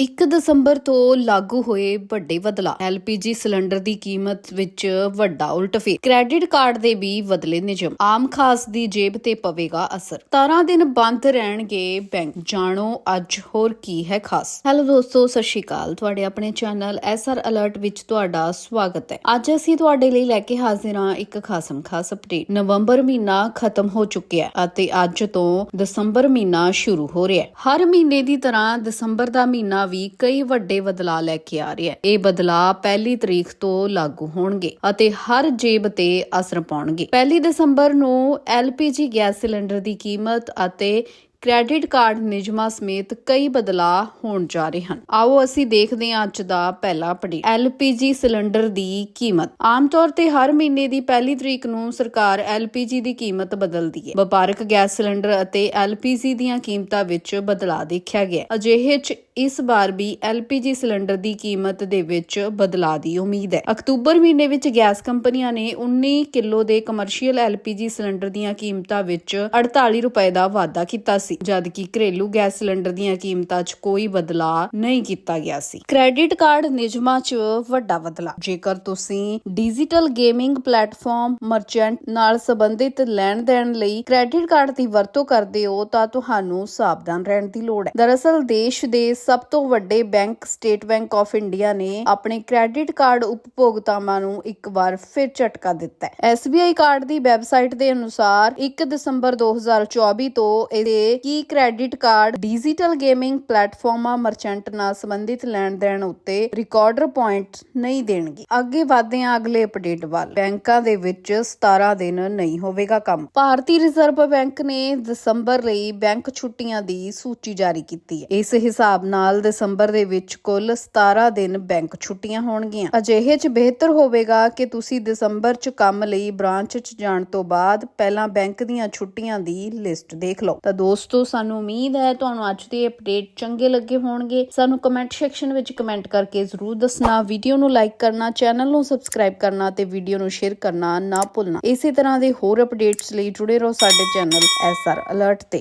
1 ਦਸੰਬਰ ਤੋਂ ਲਾਗੂ ਹੋਏ ਵੱਡੇ ਬਦਲਾਅ। ਐਲਪੀਜੀ ਸਿਲੰਡਰ ਦੀ ਕੀਮਤ ਵਿੱਚ ਵੱਡਾ ਉਲਟਫੇਰ ਕ੍ਰੈਡਿਟ ਕਾਰਡ ਦੇ ਵੀ ਬਦਲੇ ਨਿਯਮ। ਆਮ ਖਾਸ ਦੀ ਜੇਬ ਤੇ ਪਵੇਗਾ ਅਸਰ। 17 ਦਿਨ ਬੰਦ ਰਹਿਣਗੇ ਬੈਂਕ। ਜਾਣੋ ਅੱਜ ਹੋਰ ਕੀ ਹੈ ਖਾਸ। ਹੈਲੋ ਦੋਸਤੋ, ਸਤਿ ਸ਼੍ਰੀ ਅਕਾਲ। ਤੁਹਾਡੇ ਆਪਣੇ ਚੈਨਲ ਐਸਆਰ ਅਲਰਟ ਵਿੱਚ ਤੁਹਾਡਾ ਸਵਾਗਤ ਹੈ। ਅੱਜ ਅਸੀਂ ਤੁਹਾਡੇ ਲਈ ਲੈ ਕੇ ਹਾਜ਼ਰ ਹਾਂ ਇੱਕ ਖਾਸਮ ਖਾਸ ਅਪਡੇਟ। ਨਵੰਬਰ ਮਹੀਨਾ ਖਤਮ ਹੋ ਚੁੱਕਿਆ ਹੈ ਅਤੇ ਅੱਜ ਤੋਂ ਦਸੰਬਰ ਮਹੀਨਾ ਸ਼ੁਰੂ ਹੋ ਰਿਹਾ ਹੈ। ਹਰ ਮਹੀਨੇ ਦੀ ਤਰ੍ਹਾਂ ਦਸੰਬਰ ਦਾ ਮਹੀਨਾ ਵੀ ਕਈ ਵੱਡੇ ਬਦਲਾਅ ਲੈ ਕੇ ਆ ਰਿਹਾ ਹੈ। ਇਹ ਬਦਲਾਅ ਪਹਿਲੀ ਤਰੀਕ ਤੋਂ ਲਾਗੂ ਹੋਣਗੇ ਅਤੇ ਹਰ ਜੇਬ ਤੇ ਅਸਰ ਪਾਉਣਗੇ। ਪਹਿਲੀ ਦਸੰਬਰ ਨੂੰ ਐਲਪੀਜੀ ਗੈਸ ਸਿਲੰਡਰ ਦੀ ਕੀਮਤ ਅਤੇ ਕ੍ਰੈਡਿਟ ਕਾਰਡ ਨਿਯਮਾਂ ਸਮੇਤ ਕਈ ਬਦਲਾਅ ਹੋਣ ਜਾ ਰਹੇ ਹਨ। ਆਓ ਅਸੀਂ ਦੇਖਦੇ ਹਾਂ ਅੱਜ ਦਾ ਪਹਿਲਾ ਅਪਡੇਟ ਐਲਪੀਜੀ ਸਿਲੰਡਰ ਦੀ ਕੀਮਤ। ਆਮ ਤੌਰ ਤੇ ਹਰ ਮਹੀਨੇ ਦੀ ਪਹਿਲੀ ਤਰੀਕ ਨੂੰ ਸਰਕਾਰ ਐਲਪੀਜੀ ਦੀ ਕੀਮਤ ਬਦਲਦੀ ਹੈ। ਵਪਾਰਕ ਗੈਸ ਸਿਲੰਡਰ ਅਤੇ ਐਲਪੀਜੀ ਦੀਆਂ ਕੀਮਤਾਂ ਵਿੱਚ ਬਦਲਾਅ ਦੇਖਿਆ ਗਿਆ ਅਜਿਹੇ 'ਚ ਇਸ ਵਾਰ ਵੀ ਐਲਪੀਜੀ ਸਿਲੰਡਰ ਦੀ ਕੀਮਤ ਦੇ ਵਿੱਚ ਬਦਲਾਅ ਦੀ ਉਮੀਦ ਹੈ। ਅਕਤੂਬਰ ਮਹੀਨੇ ਵਿੱਚ ਗੈਸ ਕੰਪਨੀਆਂ ਨੇ 19 ਕਿਲੋ ਦੇ ਕਮਰਸ਼ੀਅਲ ਐਲਪੀਜੀ ਸਿਲੰਡਰ ਦੀਆਂ ਕੀਮਤਾਂ ਵਿੱਚ 48 ਰੁਪਏ ਦਾ ਵਾਧਾ ਕੀਤਾ ਸੀ ਜਦਕਿ ਘਰੇਲੂ ਗੈਸ ਸਿਲੰਡਰ ਦੀਆਂ ਕੀਮਤਾਂ 'ਚ ਕੋਈ ਬਦਲਾਅ ਨਹੀਂ ਕੀਤਾ ਗਿਆ ਸੀ। ਕ੍ਰੈਡਿਟ ਕਾਰਡ ਨਿਯਮਾਂ 'ਚ ਵੱਡਾ ਬਦਲਾਅ। ਜੇਕਰ ਤੁਸੀਂ ਡਿਜੀਟਲ ਗੇਮਿੰਗ ਪਲੇਟਫਾਰਮ ਮਰਚੈਂਟ ਨਾਲ ਸੰਬੰਧਿਤ ਲੈਣ ਦੇਣ ਲਈ ਕ੍ਰੈਡਿਟ ਕਾਰਡ ਦੀ ਵਰਤੋਂ ਕਰਦੇ ਹੋ, ਤਾਂ ਤੁਹਾਨੂੰ ਸਾਵਧਾਨ ਰਹਿਣ ਦੀ ਲੋੜ ਹੈ। ਦਰਅਸਲ, ਦੇਸ਼ ਦੇ ਸਭ ਤੋਂ ਵੱਡੇ bank, State Bank of India ਨੇ ਆਪਣੇ ਕ੍ਰੈਡਿਟ ਕਾਰਡ ਉਪਭੋਗਤਾਵਾਂ ਨੂੰ ਇੱਕ ਵਾਰ ਫਿਰ ਝਟਕਾ ਦਿੱਤਾ ਹੈ। SBI ਕਾਰਡ ਦੀ ਵੈਬਸਾਈਟ ਦੇ ਅਨੁਸਾਰ 1 ਦਸੰਬਰ 2024 ਤੋਂ ਇਹਦੇ ਕੀ ਕ੍ਰੈਡਿਟ ਕਾਰਡ ਡਿਜੀਟਲ ਗੇਮਿੰਗ ਪਲੇਟਫਾਰਮਾਂ ਮਰਚੈਂਟ ਨਾਲ ਸੰਬੰਧਿਤ ਲੈਣ ਦੇਣ ਉੱਤੇ ਰਿਕਾਰਡਰ ਪੁਆਇੰਟ ਨਹੀਂ ਦੇਣਗੇ। ਅੱਗੇ ਵਧਦੇ ਹਾਂ ਅਗਲੇ ਅਪਡੇਟ ਵੱਲ। ਬੈਂਕਾਂ ਦੇ ਵਿੱਚ 17 ਦਿਨ ਨਹੀਂ ਹੋਵੇਗਾ ਕੰਮ। ਭਾਰਤੀ ਰਿਜ਼ਰਵ ਬੈਂਕ ਨੇ ਦਸੰਬਰ ਲਈ ਬੈਂਕ ਛੁੱਟੀਆਂ ਦੀ ਸੂਚੀ ਜਾਰੀ ਕੀਤੀ ਹੈ। ਇਸ ਹਿਸਾਬ ਨਾਲ ਦਸੰਬਰ ਦੇ ਵਿੱਚ ਕੁੱਲ 17 ਦਿਨ ਬੈਂਕ ਛੁੱਟੀਆਂ ਹੋਣਗੀਆਂ। ਅਜਿਹੇ 'ਚ ਬਿਹਤਰ ਹੋਵੇਗਾ ਕਿ ਤੁਸੀਂ ਦਸੰਬਰ 'ਚ ਕੰਮ ਲਈ ਬ੍ਰਾਂਚ 'ਚ ਜਾਣ ਤੋਂ ਬਾਅਦ ਪਹਿਲਾਂ ਬੈਂਕ ਦੀਆਂ ਛੁੱਟੀਆਂ ਦੀ ਲਿਸਟ ਦੇਖ ਲਓ। ਤਾਂ ਦੋਸਤੋ, ਸਾਨੂੰ ਉਮੀਦ ਹੈ ਤੁਹਾਨੂੰ ਅੱਜ ਦੇ ਅਪਡੇਟ ਚੰਗੇ ਲੱਗੇ ਹੋਣਗੇ। ਸਾਨੂੰ ਕਮੈਂਟ ਸੈਕਸ਼ਨ ਵਿੱਚ ਕਮੈਂਟ ਕਰਕੇ ਜ਼ਰੂਰ ਦੱਸਣਾ। ਵੀਡੀਓ ਨੂੰ ਲਾਈਕ ਕਰਨਾ, ਚੈਨਲ ਨੂੰ ਸਬਸਕ੍ਰਾਈਬ ਕਰਨਾ ਤੇ ਵੀਡੀਓ ਨੂੰ ਸ਼ੇਅਰ ਕਰਨਾ ਨਾ ਭੁੱਲਣਾ। ਇਸੇ ਤਰ੍ਹਾਂ ਦੇ ਹੋਰ ਅਪਡੇਟਸ ਲਈ ਜੁੜੇ ਰਹੋ ਸਾਡੇ ਚੈਨਲ ਐਸਆਰ ਅਲਰਟ ਤੇ।